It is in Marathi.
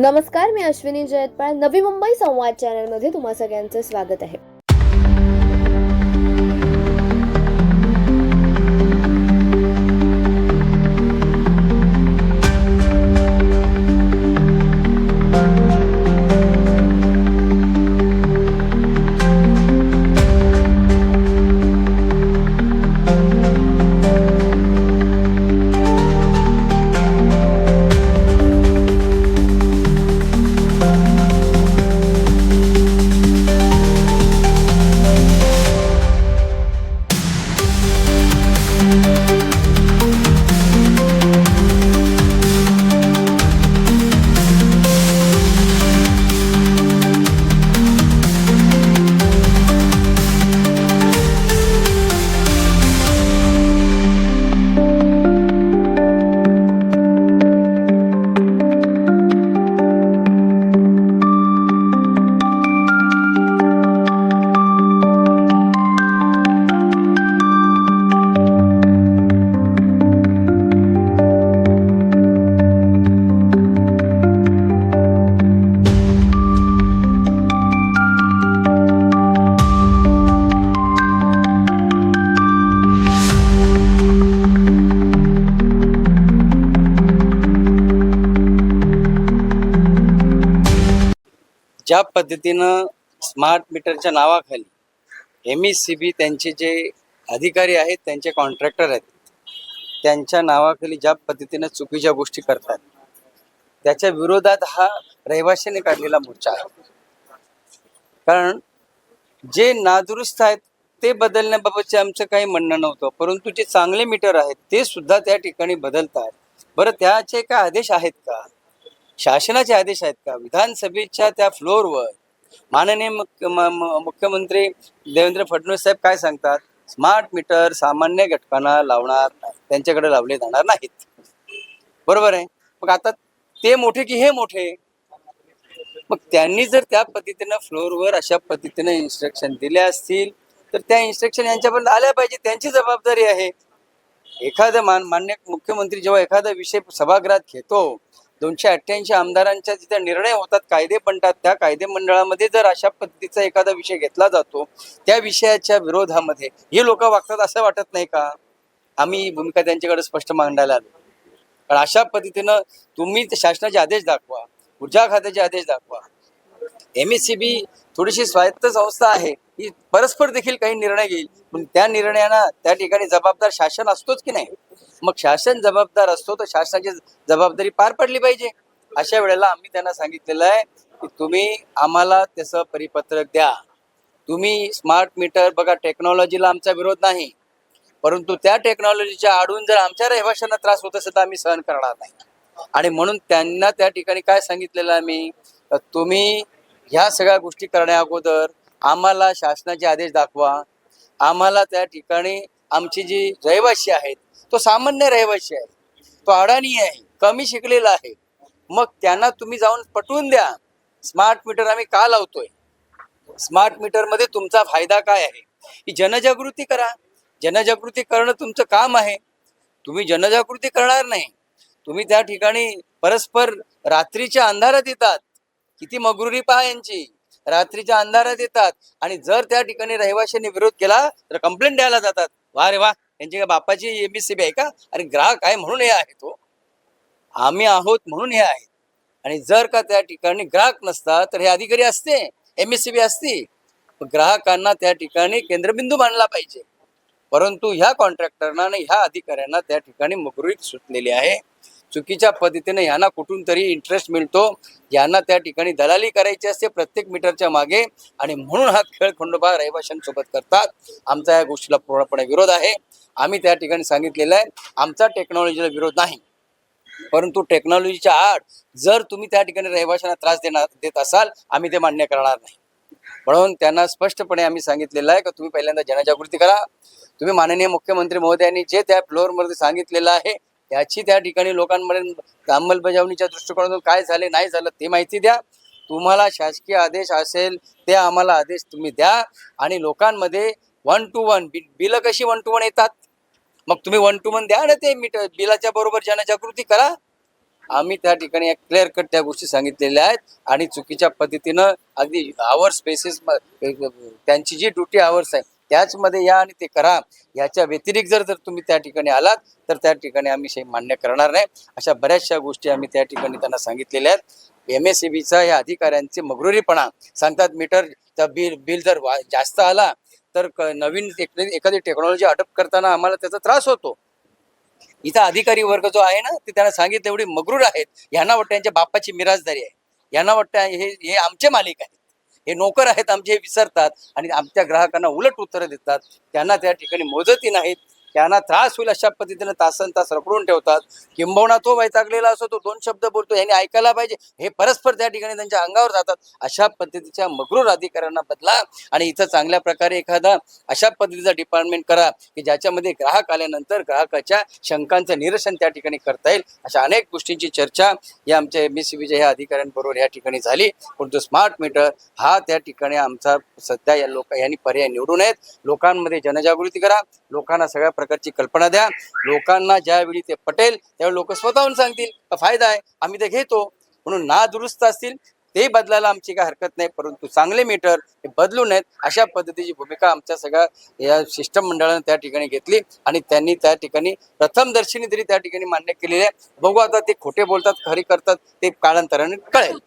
नमस्कार मी अश्विनी जयतपाळ. नवी मुंबई संवाद चॅनलमध्ये तुम्हा सगळ्यांचं स्वागत आहे. ज्या पद्धतीनं स्मार्ट मीटरच्या नावाखाली एम एस सी बी त्यांचे जे अधिकारी आहेत त्यांचे कॉन्ट्रॅक्टर आहेत त्यांच्या नावाखाली ज्या पद्धतीनं चुकीच्या गोष्टी करतात त्याच्या विरोधात हा रहिवाशाने काढलेला मोर्चा आहे. कारण जे नादुरुस्त आहेत ते बदलण्याबाबतचे आमचं काही म्हणणं नव्हतं परंतु जे चांगले मीटर आहेत ते सुद्धा त्या ठिकाणी बदलतात. बरं त्याचे काय आदेश आहेत का? शासनाचे आदेश आहेत का? विधानसभेच्या त्या फ्लोअरवर माननीय मुख्य मुख्यमंत्री देवेंद्र फडणवीस साहेब काय सांगतात? स्मार्ट मीटर सामान्य घटकांना लावणार नाही. त्यांच्याकडे लावले जाणार नाहीत. बरोबर आहे? मग आता ते मोठे की हे मोठे? मग त्यांनी जर त्या पद्धतीनं फ्लोअरवर अशा पद्धतीनं इन्स्ट्रक्शन दिले असतील तर त्या इन्स्ट्रक्शन यांच्यापर्यंत आल्या पाहिजे. त्यांची जबाबदारी आहे. एखादं मान मान्य मुख्यमंत्री जेव्हा एखादा विषय सभागृहात घेतो दोनशे अठ्ठ्याऐंशी आमदारांच्या जिथे निर्णय होतात कायदे बनतात त्या कायदे मंडळामध्ये जर अशा पद्धतीचा एखादा विषय घेतला जातो त्या विषयाच्या विरोधामध्ये हे लोक वागतात असं वाटत नाही का? आम्ही भूमिका त्यांच्याकडे स्पष्ट मांडायला आलो. कारण अशा पद्धतीनं तुम्ही शासनाचे आदेश दाखवा ऊर्जा खात्याचे आदेश दाखवा. एम एस सी बी थोडीशी स्वायत्त संस्था आहे ही परस्पर देखील काही निर्णय घेईल पण त्या निर्णयांना त्या ठिकाणी जबाबदार शासन असतोच की नाही? मग शासन जबाबदार असतो तर शासनाची जबाबदारी पार पडली पाहिजे. अशा वेळेला आम्ही त्यांना सांगितलेलं आहे की तुम्ही आम्हाला त्याचं परिपत्रक द्या. तुम्ही स्मार्ट मीटर बघा टेक्नॉलॉजीला आमचा विरोध नाही. परंतु त्या टेक्नॉलॉजीच्या आडून जर आमच्या रहिवाशांना त्रास होत असेल तर आम्ही सहन करणार नाही. आणि म्हणून त्यांना त्या ठिकाणी काय सांगितलेलं आम्ही तुम्ही ह्या सगळ्या गोष्टी करण्या अगोदर आम्हाला शासनाचे आदेश दाखवा. आम्हाला त्या ठिकाणी आमची जी रहिवासी आहेत तो सामान्य रहिवासी आहे. तो अडाणी आहे कमी शिकलेला आहे. मग त्यांना तुम्ही जाऊन पटवून द्या. स्मार्ट मीटर आम्ही का लावतोय? स्मार्ट मीटरमध्ये तुमचा फायदा काय आहे? ही जनजागृती करा. जनजागृती करणं तुमचं काम आहे. तुम्ही जनजागृती करणार नाही. तुम्ही त्या ठिकाणी परस्पर रात्रीच्या अंधारात येतात. किती मगरुरी पहा यांची. रात्रीच्या अंधारात येतात. आणि जर त्या ठिकाणी रहिवाशांनी विरोध केला तर कंप्लेंट द्यायला जातात. वा रे वा त्यांची बापाची एम एस सी बी आहे का? आणि ग्राहक आहे म्हणून हे आहे तो. आम्ही आहोत म्हणून हे आहे. आणि जर का त्या ठिकाणी ग्राहक नसता तर हे अधिकारी असते एम एस सी बी असती. ग्राहकांना त्या ठिकाणी केंद्रबिंदू मानला पाहिजे. परंतु ह्या कॉन्ट्रॅक्टरना आणि ह्या अधिकाऱ्यांना त्या ठिकाणी मुकरीत सुटलेली आहे. चुकीच्या पद्धतीने यांना कुठून तरी इंटरेस्ट मिळतो. यांना त्या ठिकाणी दलाली करायची असते प्रत्येक मीटरच्या मागे. आणि म्हणून हा खेळ खंडोबा रहिवाशांसोबत करतात. आमचा या गोष्टीला पूर्णपणे विरोध आहे. आम्ही त्या ठिकाणी सांगितलेलं आहे. आमचा टेक्नॉलॉजीला विरोध नाही. परंतु टेक्नॉलॉजीच्या आड जर तुम्ही त्या ठिकाणी रहिवाशांना त्रास देणार देत असाल आम्ही ते मान्य करणार नाही. म्हणून त्यांना स्पष्टपणे आम्ही सांगितलेलं आहे की तुम्ही पहिल्यांदा जनजागृती करा. तुम्ही माननीय मुख्यमंत्री महोदयांनी जे त्या फ्लोअरमध्ये सांगितलेलं आहे त्याची त्या ठिकाणी लोकांमध्ये अंमलबजावणीच्या दृष्टिकोनातून काय झाले नाही झालं ते माहिती द्या. तुम्हाला शासकीय आदेश असेल ते आम्हाला आदेश तुम्ही द्या. आणि लोकांमध्ये वन टू वन बिलं कशी वन टू वन येतात? मग तुम्ही वन टू वन द्या ना ते मीटर बिलाच्या बरोबर जनजागृती करा. आम्ही त्या ठिकाणी क्लिअर कट त्या गोष्टी सांगितलेल्या आहेत. आणि चुकीच्या पद्धतीनं अगदी आवर्स बेसिस त्यांची जी ड्युटी आवर्स आहे त्याचमध्ये या आणि ते करा. याच्या व्यतिरिक्त जर जर तुम्ही त्या ठिकाणी आलात तर त्या ठिकाणी आम्ही हे मान्य करणार नाही. अशा बऱ्याचशा गोष्टी आम्ही त्या ठिकाणी त्यांना सांगितलेल्या आहेत. एम एस सी बीचा या अधिकाऱ्यांचे मगरुरीपणा. सांगतात मीटर बिल बिल जर वा- जास्त आला तर नवीन एखादी टेक्नॉलॉजी अडॉप्ट करताना आम्हाला त्याचा त्रास होतो. इथं अधिकारी वर्ग जो आहे ना ते त्यांना सांगितलं एवढे मगरूर आहेत. यांना वाटतं यांच्या बापाची मिराजदारी आहे. यांना वाटतं हे हे आमचे मालिक आहेत. हे नोकर आहेत आमचे हे विसरतात आणि आमच्या ग्राहकांना उलट उत्तरं देतात. त्यांना त्या ठिकाणी मोजती नाहीत. त्यांना त्रास होईल अशा पद्धतीने तासन तास रखडून ठेवतात. किंबहुना तो वैतागलेला असो तो दोन शब्द बोलतो यांनी ऐकायला पाहिजे. हे परस्पर त्या ठिकाणी त्यांच्या अंगावर जातात. अशा पद्धतीच्या मगरूर अधिकाऱ्यांना बदला आणि इथं चांगल्या प्रकारे एखादा अशा पद्धतीचा डिपार्टमेंट करा की ज्याच्यामध्ये ग्राहक आल्यानंतर ग्राहकाच्या शंकांचं निरसन त्या ठिकाणी करता येईल. अशा अनेक गोष्टींची चर्चा या आमच्या एम एस सी ह्या अधिकाऱ्यांबरोबर या ठिकाणी झाली. परंतु स्मार्ट मीटर हा त्या ठिकाणी आमचा सध्या या लोक यांनी पर्याय निवडून आहेत लोकांमध्ये जनजागृती करा. लोकांना सगळ्या प्रकारची कल्पना द्या. लोकांना ज्यावेळी ते पटेल त्यावेळी लोक स्वतःहून सांगतील फायदा आहे आम्ही ते घेतो. म्हणून ना दुरुस्त असतील ते बदलायला आमची काही हरकत नाही. परंतु चांगले मीटर हे बदलू नयेत अशा पद्धतीची भूमिका आमच्या सगळ्या या सिस्टम मंडळानं त्या ठिकाणी घेतली आणि त्यांनी त्या ठिकाणी प्रथम दर्शनी तरी त्या ठिकाणी मान्य केलेले आहे. बघू आता ते खोटे बोलतात खरी करतात ते काळांतराने कळेल.